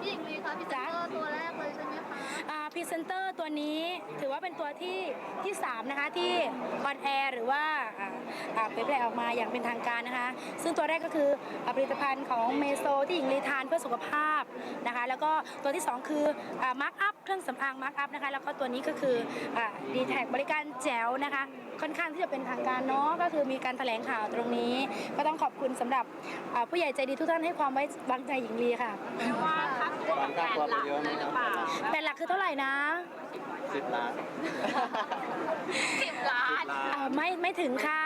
พี่หญิงลีคะพรีเซนเตอร์ตัวแรกเลยใช่ไหมคะอ่าพรีเซนเตอร์ตัวนี้ถือว่าเป็นตัวที่ที่ 3 นะคะ ที่ออนแอร์หรือว่าอ่าอ่าเผยแพร่ออกมาอย่างเป็นทางการนะคะ ซึ่งตัวแรกก็คืออ่าผลิตภัณฑ์ของเมโซที่หญิงลีทานเพื่อสุขภาพนะคะ แล้วก็ตัวที่ 2 คือมาร์กอัพเครื่องสำอางมาร์กอัพนะคะแล้วก็ตัวนี้ก็คือดีแท็บริการแจ๋วนะคะ ค่อนข้างที่จะเป็นทางการเนาะก็คือมีการแถลงข่าวตรงนี้ ก็ต้องขอบคุณสำหรับอ่าผู้ใหญ่ใจดีทุกท่านให้ความไว้วางใจหญิงลีค่ะว่า ค่าตัวแปดหลักเลยหรือเปล่าแต่หลักคือเท่าไหร่นะ สิบล้านสิบล้านเอ่อไม่ไม่ถึงค่ะ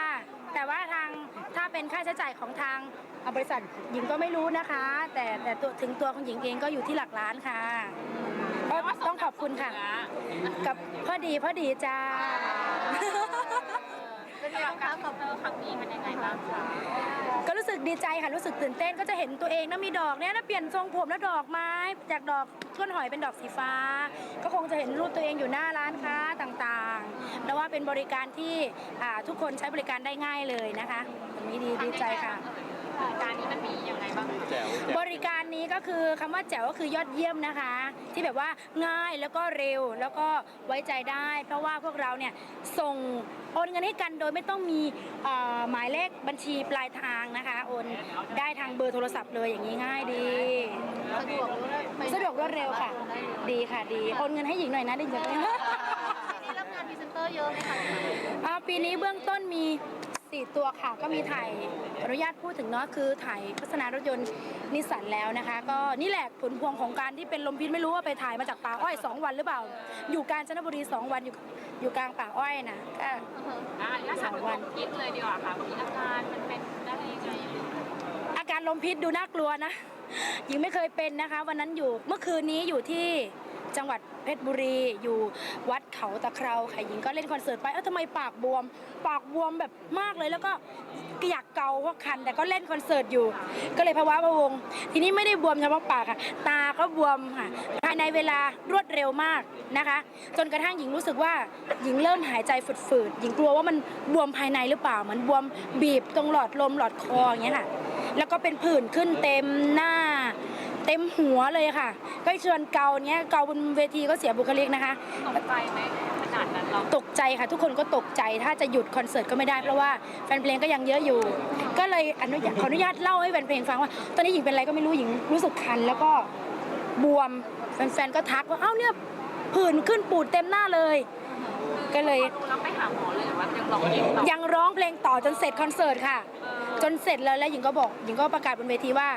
แต่ว่าทางถ้าเป็นค่าใช้จ่ายของทางเอ่อบริษัทหญิงก็ไม่รู้นะคะ แต่แต่ตัวถึงตัวของหญิงเองก็อยู่ที่หลักล้านค่ะก็ต้องขอบคุณค่ะ กับพ่อดีพ่อดีจ้า เป็นยับ้างคะกับเอครั้งนี้เป็นยังไงบ้างคะก็รู้สึกดีใจค่ะรู้สึกตื่นเต้นก็จะเห็นตัวเองนะมีดอกเนี่ยนะเปลี่ยนทรงผมแล้วดอกไม้ จากดอกก้นหอยเป็นดอกสีฟ้า ก็คงจะเห็นรูปตัวเองอยู่หน้าร้านค้าต่างๆ แล้วว่าเป็นบริการที่อ่าทุกคนใช้บริการได้ง่ายเลยนะคะตรงนี้ดีดีใจค่ะ การนี้มันมียังไงบ้างแจ๋ว บริการนี้ก็คือคำว่าแจ๋วก็คือยอดเยี่ยมนะคะ ที่แบบว่าง่ายแล้วก็เร็วแล้วก็ไว้ใจได้ เพราะว่าพวกเราเนี่ยส่งโอนเงินให้กันโดยไม่ต้องมีเอ่อหมายเลขบัญชีปลายทางนะคะโอนได้ทางเบอร์โทรศัพท์เลยอย่างนี้ง่ายดี สะดวกรวดเร็วไปสะดวกรวดเร็วค่ะ ดีค่ะดีโอนเงินให้หญิงหน่อยนะดิฉัน ปีนี้รับงานพรีเซนเตอร์เยอะไหมคะ อ่าปีนี้เบื้องต้นมี 4 ตัวค่ะ ก็มีถ่ายขออนุญาตพูดถึงเนาะคือถ่ายโฆษณารถยนต์นิสสันแล้วนะคะ ก็นี่แหละผลพวงของการที่เป็นลมพิษไม่รู้ว่าไปถ่ายมาจากป่าอ้อย 2 วันหรือเปล่า อยู่กาญจนบุรี 2 วันอยู่อยู่กลางป่าอ้อยนะก็ อ่าแล้วถามความคิดเลยดีกว่าค่ะมีอาการมันเป็นได้ยังไงอาการลมพิษดูน่ากลัวนะ หญิงไม่เคยเป็นนะคะ วันนั้นอยู่เมื่อคืนนี้อยู่ที่ จังหวัดเพชรบุรีอยู่วัดเขาตะเคราค่ะหญิงก็เล่นคอนเสิร์ตไปเอ้าทำไมปากบวม ปากบวมแบบมากเลยแล้วก็อยากเกาเพราคันแต่ก็เล่นคอนเสิร์ตอยู่ ก็เลยภาวะพะวง ทีนี้ไม่ได้บวมเฉพาะปากค่ะตาก็บวมค่ะภายในเวลารวดเร็วมากนะคะ จนกระทั่งหญิงรู้สึกว่าหญิงเริ่มหายใจฝืดๆหญิงกลัวว่ามันบวมภายในหรือเปล่าเหมือนบวมบีบตรงหลอดลมหลอดคออย่างเงี้ยค่ะแล้วก็เป็นผื่นขึ้นเต็มหน้า เต็มหัวเลยค่ะ ก็ชวนเกาเนี้ยเกาบนเวทีก็เสียบุคลิกนะคะ ตกใจไหมขนาดนั้นเราตกใจค่ะ ทุกคนก็ตกใจถ้าจะหยุดคอนเสิร์ตก็ไม่ได้เพราะว่าแฟนเพลงก็ยังเยอะอยู่ ก็เลยอนุญาตขออนุญาตเล่าให้แฟนเพลงฟังว่า ตอนนี้หญิงเป็นอะไรก็ไม่รู้หญิงรู้สึกคัน แล้วก็บวมแฟนๆก็ทักว่าเอ้าเนี่ยผื่นขึ้นปูดเต็มหน้าเลย ก็เลย ดูแล้วไปหาหมอเลยหรือว่ายังร้องเองต่อยังร้องเพลงต่อจนเสร็จคอนเสิร์ตค่ะจนเสร็จแล้วแล้วหญิงก็บอกหญิงก็ประกาศบนเวทีว่า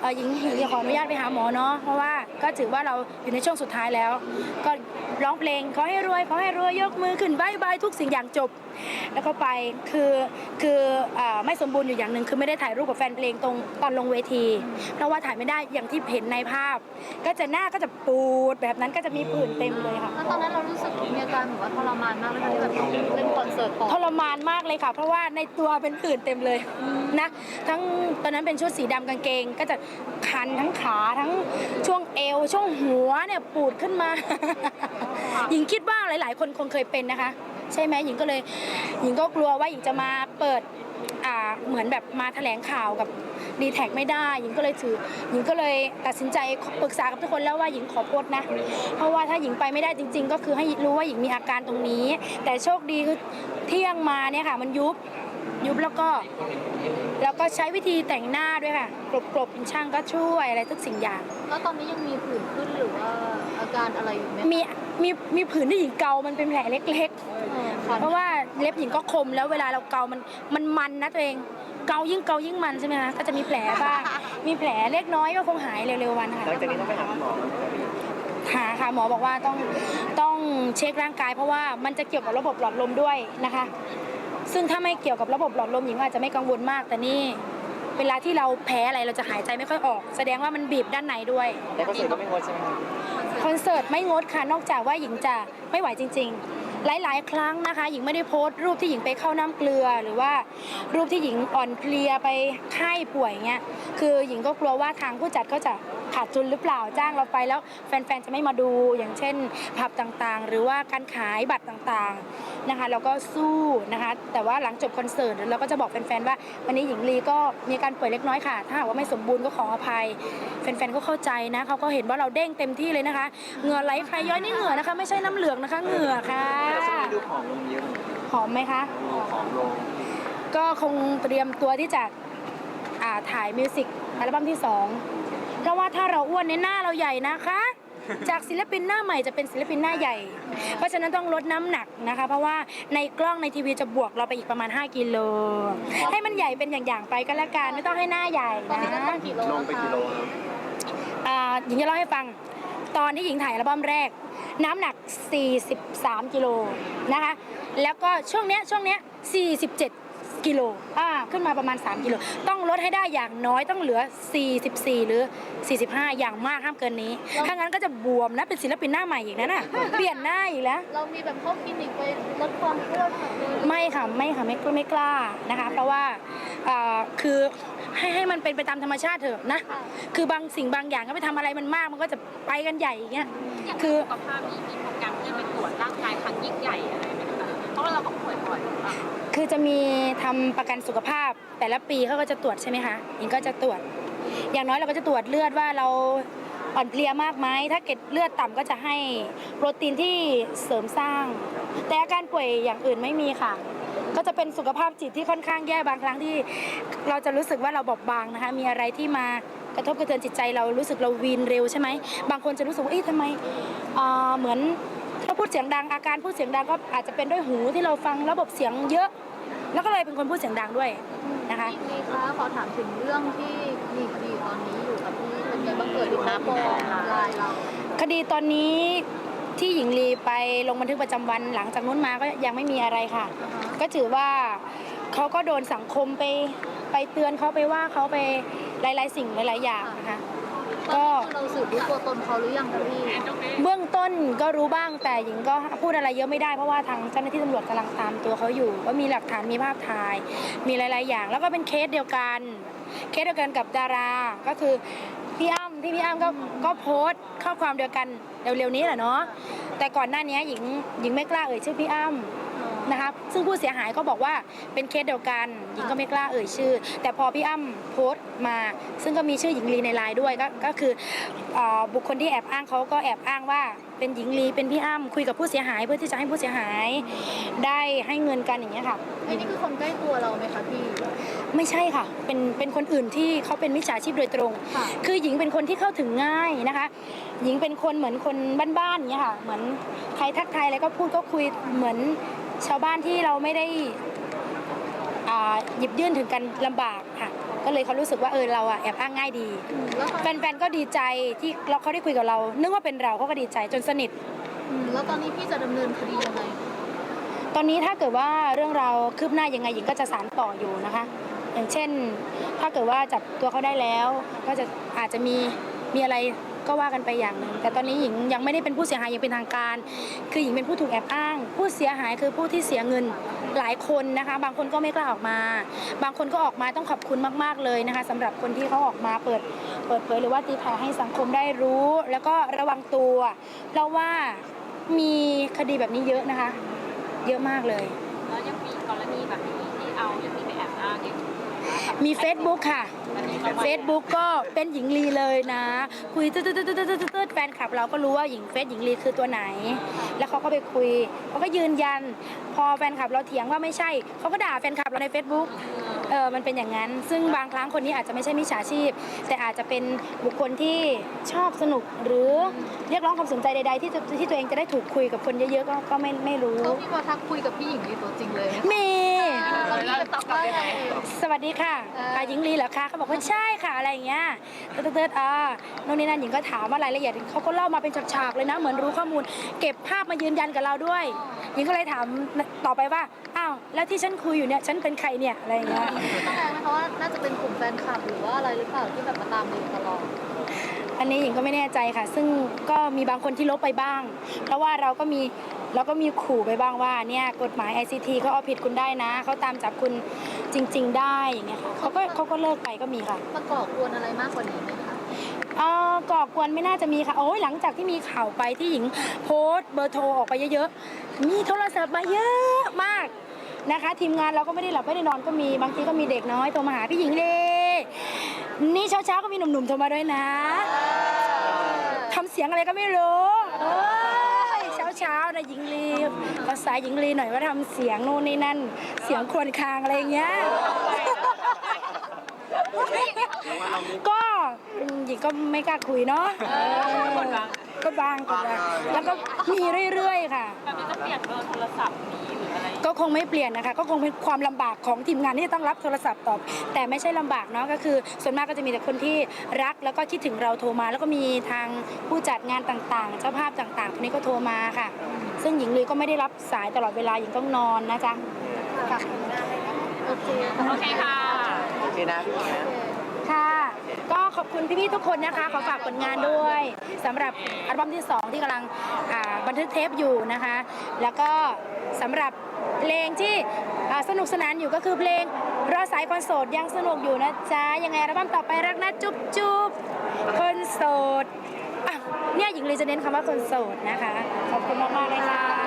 เอ่อหญิงหญิงขออนุญาตไปหาหมอเนาะเพราะว่าก็ถือว่าเราอยู่ในช่วงสุดท้ายแล้ว ก็ร้องเพลงขอให้รวยขอให้รวยยกมือขึ้นบายบายทุกสิ่งอย่างจบ แล้วก็ไปคือคืออ่าไม่สมบูรณ์อยู่อย่างหนึ่งคือไม่ได้ถ่ายรูปกับแฟนเพลงตรงตอนลงเวที เพราะว่าถ่ายไม่ได้อย่างที่เห็นในภาพ ก็จะหน้าก็จะปูดแบบนั้นก็จะมีผื่นเต็มเลยค่ะ แล้วตอนนั้นเรารู้สึกมีอาการแบบว่าทรมานมากเลยค่ะที่แบบต้องเล่นคอนเสิร์ตต่อทรมานมากเลยค่ะ เพราะว่าในตัวเป็นผื่นเต็มเลยนะทั้งตอนนั้นเป็นชุดสีดำกางเกง ก็จะคันทั้งขาทั้งช่วงเอว ช่วงหัวเนี่ยปูดขึ้นมา หญิงคิดว่าหลาย ๆ คนคงเคยเป็นนะคะ ใช่ไหมหญิงก็เลย หญิงก็กลัวว่าหญิงจะมาเปิดอ่าเหมือนแบบมาแถลงข่าวกับดีแท็กไม่ได้ หญิงก็เลยถือ หญิงก็เลยตัดสินใจปรึกษากับทุกคนแล้วว่าหญิงขอโพสนะ เพราะว่าถ้าหญิงไปไม่ได้จริง ๆ ก็คือให้รู้ว่าหญิงมีอาการตรงนี้ แต่โชคดีคือเที่ยงมาเนี่ยค่ะ มันยุบ ยุบแล้วก็ แล้วก็ใช้วิธีแต่งหน้าด้วยค่ะกลบกลบๆช่างก็ช่วยอะไรทุกสิ่งอย่าง แล้วตอนนี้ยังมีผื่นขึ้นหรือว่าอาการอะไรอยู่ไหมมีมีมีผื่นที่หญิงเกา มันเป็นแผลเล็ก เออคันๆเพราะว่าเล็บหญิงก็คมแล้วเวลาเราเกา มันมันมันนะตัวเอง เกายิ่งเกายิ่งมันใช่ไหมคะก็จะมีแผลบ้างมีแผลเล็กน้อยก็คงหายเร็วๆวันค่ะ หลังจากนี้ต้องไปหาหมอหาค่ะหมอบอกว่าต้องต้องเช็คร่างกายเพราะว่ามันจะเกี่ยวกับระบบหลอดลมด้วยนะคะ ซึ่งถ้าไม่เกี่ยวกับระบบหลอดลมหญิงอาจจะไม่กังวลมาก แต่นี่เวลาที่เราแพ้อะไรเราจะหายใจไม่ค่อยออก แสดงว่ามันบีบด้านในด้วย แต่ก็เสร็จก็ไม่งดใช่ไหมครับคอนเสิร์ตไม่งดค่ะนอกจากว่าหญิงจะไม่ไหวจริง ๆ หลาย ๆ ครั้งนะคะ หญิงไม่ได้โพสต์รูปที่หญิงไปเข้าน้ำเกลือ หรือว่ารูปที่หญิงอ่อนเพลียไปไข้ป่วยเงี้ยคือหญิงก็กลัวว่าทางผู้จัดก็จะ ขาดทุนหรือเปล่าจ้างเราไปแล้วแฟนๆ จะไม่มาดูอย่างเช่นผับต่างๆ หรือว่าการขายบัตรต่างๆนะคะเราก็สู้นะคะแต่ว่าหลังจบคอนเสิร์ตเราก็จะบอกแฟนๆว่า วันนี้หญิงลีก็มีการป่วยเล็กน้อยค่ะ ถ้าหากว่าไม่สมบูรณ์ก็ขออภัย แฟนๆก็เข้าใจนะเขาก็เห็นว่าเราเด้งเต็มที่เลยนะคะเหงื่อไหลใครย้อยนี่เหงื่อนะคะไม่ใช่น้ำเหลืองนะคะเหงื่อค่ะแต่ช่วงนี้ดูผอมลงเยอะเหมือนกันหอมไหมคะดูผอมลงก็คงเตรียมตัวที่จะอ่าถ่ายมิวสิกอัลบั้มที่ 2 เพราะว่าถ้าเราอ้วนในยหน้าเราใหญ่นะคะ จากศิลปินหน้าใหม่จะเป็นศิลปินหน้าใหญ่ เพราะฉะนั้นต้องลดน้ำหนักนะคะ เพราะว่าในกล้องในทีวีจะบวกเราไปอีกประมาณ 5กิโลให้มันใหญ่เป็นอย่างๆไปก็แล้วกันไม่ต้องให้หน้าใหญ่ตอนนี้นะก็ต้องกี่โลลงไปกี่โลครับอ่าหญิงจะเล่าให้ฟัง ตอนที่หญิงถ่ายอัลบั้มแรก น้ำหนัก 43กิโลนะคะ แล้วก็ช่วงเนี้ยช่วงเนี้ย47 กิโลอ่าขึ้นมาประมาณ 3 กิโล ต้องลดให้ได้อย่างน้อยต้องเหลือ 44 หรือ 45 อย่างมากห้ามเกินนี้ ถ้างั้นก็จะบวมนะเป็นศิลปินหน้าใหม่อีกนะน่ะ เปลี่ยนหน้าอีกแล้ว เรามีแบบเข้าคลินิกไปลดความอ้วนค่ะเลยไม่ค่ะไม่ค่ะไม่ไม่กล้านะคะ เพราะว่าอ่าคือให้ให้มันเป็นไปตามธรรมชาติเถอะนะ คือบางสิ่งบางอย่างก็ไปทำอะไรมันมากมันก็จะไปกันใหญ่อย่างเงี้ยอย่างคือ สุขภาพนี้มีโปรแกรมที่จะไปตรวจร่างกายครั้งยิ่งใหญ่อะไรไหมคะเพราะว่าเราก็ป่วยบ่อยหรือเปล่าคือจะมีทำประกันสุขภาพแต่ละปีเขาก็จะตรวจใช่ไหมคะอิงก็จะตรวจ อย่างน้อยเราก็จะตรวจเลือดว่าเราอ่อนเพลียมากไหมถ้าเกล็ดเลือดต่ำก็จะให้โปรตีนที่เสริมสร้าง แต่อาการป่วยอย่างอื่นไม่มีค่ะ ก็จะเป็นสุขภาพจิตที่ค่อนข้างแย่บางครั้งที่ เราจะรู้สึกว่าเราบอบบางนะคะ มีอะไรที่มากระทบกระเทือนจิตใจเรารู้สึกเราวีนเร็วใช่ไหมบางคนจะรู้สึกว่าเอ๊ะทำไมอ่าเหมือน พูดเสียงดังอาการพูดเสียงดังก็อาจจะเป็นด้วยหูที่เราฟังระบบเสียงเยอะ แล้วก็เลยเป็นคนพูดเสียงดังด้วยนะคะพี่ลีคะขอถามถึงเรื่องที่มีคดีตอนนี้อยู่กับพี่เป็นไงบ้างเกิดที่เขาฟ้องลายเราคดีตอนนี้ที่หญิงลีไปลงบันทึกประจำวันหลังจากนู้นมาก็ยังไม่มีอะไรค่ะ ก็ถือว่าเขาก็โดนสังคมไปไปเตือนเขาไปว่าเขาไป หลาย ๆ สิ่งหลาย ๆ อย่างนะคะตอนก็นี้คือเราสืบรู้ตัวตนเขาหรือยังคะพี่เบื้องต้นก็รู้บ้างแต่หญิงก็พูดอะไรเยอะไม่ได้เพราะว่าทางเจ้าหน้าที่ตำรวจกำลังตามตัวเขาอยู่ว่ามีหลักฐานมีภาพถ่าย มีหลาย ๆ อย่าง แล้วก็เป็นเคสเดียวกัน เคสเดียวกันกับดาราก็คือพี่อ้ำที่พี่อ้ำก็ก็โพสต์ข้อความเดียวกันเร็วๆนี้แหละเนาะแต่ก่อนหน้านี้หญิงหญิงไม่กล้าเอ่ยชื่อพี่อ้ำ นะคะซึ่งผู้เสียหายก็บอกว่าเป็นเคสเดียวกันหญิงก็ไม่กล้าเอ่ยชื่อ แต่พอพี่อ้ำโพสต์มา ซึ่งก็มีชื่อหญิงลีในไลน์ด้วยก็ก็คือเอ่อบุคคลที่แอบอ้างเขาก็แอบอ้างว่าเป็นหญิงลีเป็นพี่อ้ำคุยกับผู้เสียหาย เพื่อที่จะให้ผู้เสียหาย ได้ให้เงินกันอย่างเงี้ยค่ะไอ้นี่คือคนใกล้ตัวเราไหมคะพี่ไม่ใช่ค่ะ เป็น เป็นคนอื่นที่เขาเป็นมิจฉาชีพโดยตรงค่ะคือหญิงเป็นคนที่เข้าถึงง่ายนะคะ หญิงเป็นคนเหมือนคนบ้านๆอย่างเงี้ยค่ะ เหมือนใครทักทายอะไรก็พูดก็คุยเหมือน ชาวบ้านที่เราไม่ได้อ่าหยิบยื่นถึงกันลำบากค่ะ ก็เลยเขารู้สึกว่าเออเราอะแอบอ้างง่ายดีแล้วตอนแฟนๆก็ดีใจที่เราเขาได้คุยกับเรา นึกว่าเป็นเราเขาก็ดีใจจนสนิทอืมแล้วตอนนี้พี่จะดำเนินคดียังไงตอนนี้ถ้าเกิดว่าเรื่องราวคืบหน้ายังไงหญิงก็จะสานต่ออยู่นะคะ อย่างเช่น ถ้าเกิดว่าจับตัวเขาได้แล้ว ก็จะอาจจะมีมีอะไร ก็ว่ากันไปอย่างหนึ่งแต่ตอนนี้หญิงยังไม่ได้เป็นผู้เสียหายย่างเป็นทางการ คือหญิงเป็นผู้ถูกแอบอ้าง ผู้เสียหายคือผู้ที่เสียเงินหลายคนนะคะ บางคนก็ไม่กล้าออกมา บางคนก็ออกมาต้องขอบคุณมาก ๆเลยนะคะสำหรับคนที่เขาออกมาเปิดเปิดเผยหรือว่าตีแผ่ให้สังคมได้รู้ แล้วก็ระวังตัวเพราะว่ามีคดีแบบนี้เยอะนะคะ เยอะมากเลยแล้วยังมีกรณีแบบนี้ที่เอา มี Facebook ค่ะอันนี้ก็ Facebook ก็เป็นหญิงลีเลยนะ คุยตืดตืดตืดตืดตืดแฟนคลับเราก็รู้ว่าหญิงเฟซหญิงลีคือตัวไหน แล้วเขาก็ไปคุยเขาก็ยืนยัน พอแฟนคลับเราเถียงว่าไม่ใช่เขาก็ด่าแฟนคลับเราใน Facebook เออมันเป็นอย่างนั้น ซึ่งบางครั้งคนนี้อาจจะไม่ใช่มิจฉาชีพ แต่อาจจะเป็นบุคคลที่ชอบสนุกหรือเรียกร้องความสนใจใด ๆ ที่จะที่ตัวเองจะได้ถูกคุยกับคนเยอะๆก็ก็ไม่ไม่รู้เขามีมาทักคุยกับพี่หญิงลีตัวจริงเลยไหมมีเราพี่จะตอบกลับยังไงสวัสดีค่ะเอออ่าหญิงลีเหรอคะเขาบอกว่าใช่ค่ะอะไรอย่างเงี้ยเติร์ดเติร์ดอ่าโน่นนี่นั่นหญิงก็ถามว่ารายละเอียดเขาก็เล่ามาเป็นฉากๆเลยนะ เหมือนรู้ข้อมูล เก็บภาพมายืนยันกับเราด้วย หญิงก็เลยถามต่อไปว่าอ้าวแล้วที่ฉันคุยอยู่เนี่ยฉันเป็นใครเนี่ยอะไรอย่างเงี้ยต้องแรงไหมคะว่าน่าจะเป็นกลุ่มแฟนคลับหรือว่าอะไรหรือเปล่าที่แบบมาตามดูตลอดอันนี้หญิงก็ไม่แน่ใจค่ะ ซึ่งก็มีบางคนที่ลบไปบ้าง เพราะว่าเราก็มีเราก็มีขู่ไปบ้างว่าเนี่ยกฎหมาย ICT เขาเอาผิดคุณได้นะเขาตามจับคุณจริง ๆ ได้อย่างเงี้ยค่ะเขาก็เขาก็เลิกไปก็มีค่ะมาก่อกวนอะไรมากกว่านี้ไหมคะเอ่อก่อกวนไม่น่าจะมีค่ะโอ้ยหลังจากที่มีข่าวไปที่หญิงโพสต์เบอร์โทรออกไปเยอะๆมีโทรศัพท์มาเยอะมาก นะคะ ทีมงานเราก็ไม่ได้หลับไม่ได้นอนก็มีบางทีก็มีเด็กน้อยโทรมาหาพี่หญิงเลยนี่เช้าๆก็มีหนุ่มๆโทรมาด้วยนะทำเสียงอะไรก็ไม่รู้เอ้ยเช้าๆนะหญิงลีภาษาหญิงลีหน่อยว่าทำเสียงนู่นนี่นั่น เสียงครวญครางอะไรอย่างเงี้ยก็หญิงก็ไม่กล้าคุยเนาะก็บางก็บางแล้วก็มีเรื่อยๆค่ะแบบนี้จะเปลี่ยนเบอร์โทรศัพท์นี้หรืออะไร ก็คงไม่เปลี่ยนนะคะ ก็คงเป็นความลำบากของทีมงานที่จะต้องรับโทรศัพท์ตอบ แต่ไม่ใช่ลำบากเนาะก็คือ ส่วนมากก็จะมีแต่คนที่รักแล้วก็คิดถึงเราโทรมา แล้วก็มีทางผู้จัดงานต่างๆ เจ้าภาพต่างๆคนนี้ก็โทรมาค่ะ ซึ่งหญิงลีก็ไม่ได้รับสายตลอดเวลาหญิงต้องนอนนะจ๊ะค่ะโอเคโอเคค่ะโอเคนะพี่หญิงนะค่ะก็ขอบคุณพี่ๆทุกคนนะคะ ขอฝากผลงานด้วยสำหรับอัลบั้มที่ 2 ที่กำลังอ่า บันทึกเทปอยู่นะคะ แล้วก็สำหรับเพลงที่สนุกสนานอยู่ก็คือเพลงรอสายคนโสดยังสนุกอยู่นะจ๊ะ ยังไงอัลบั้มต่อไปรักนะจุ๊บจุ๊บคนโสดเนี่ยหญิงลีจะเน้นคำว่าคนโสดนะคะ ขอบคุณมากๆเลยค่ะ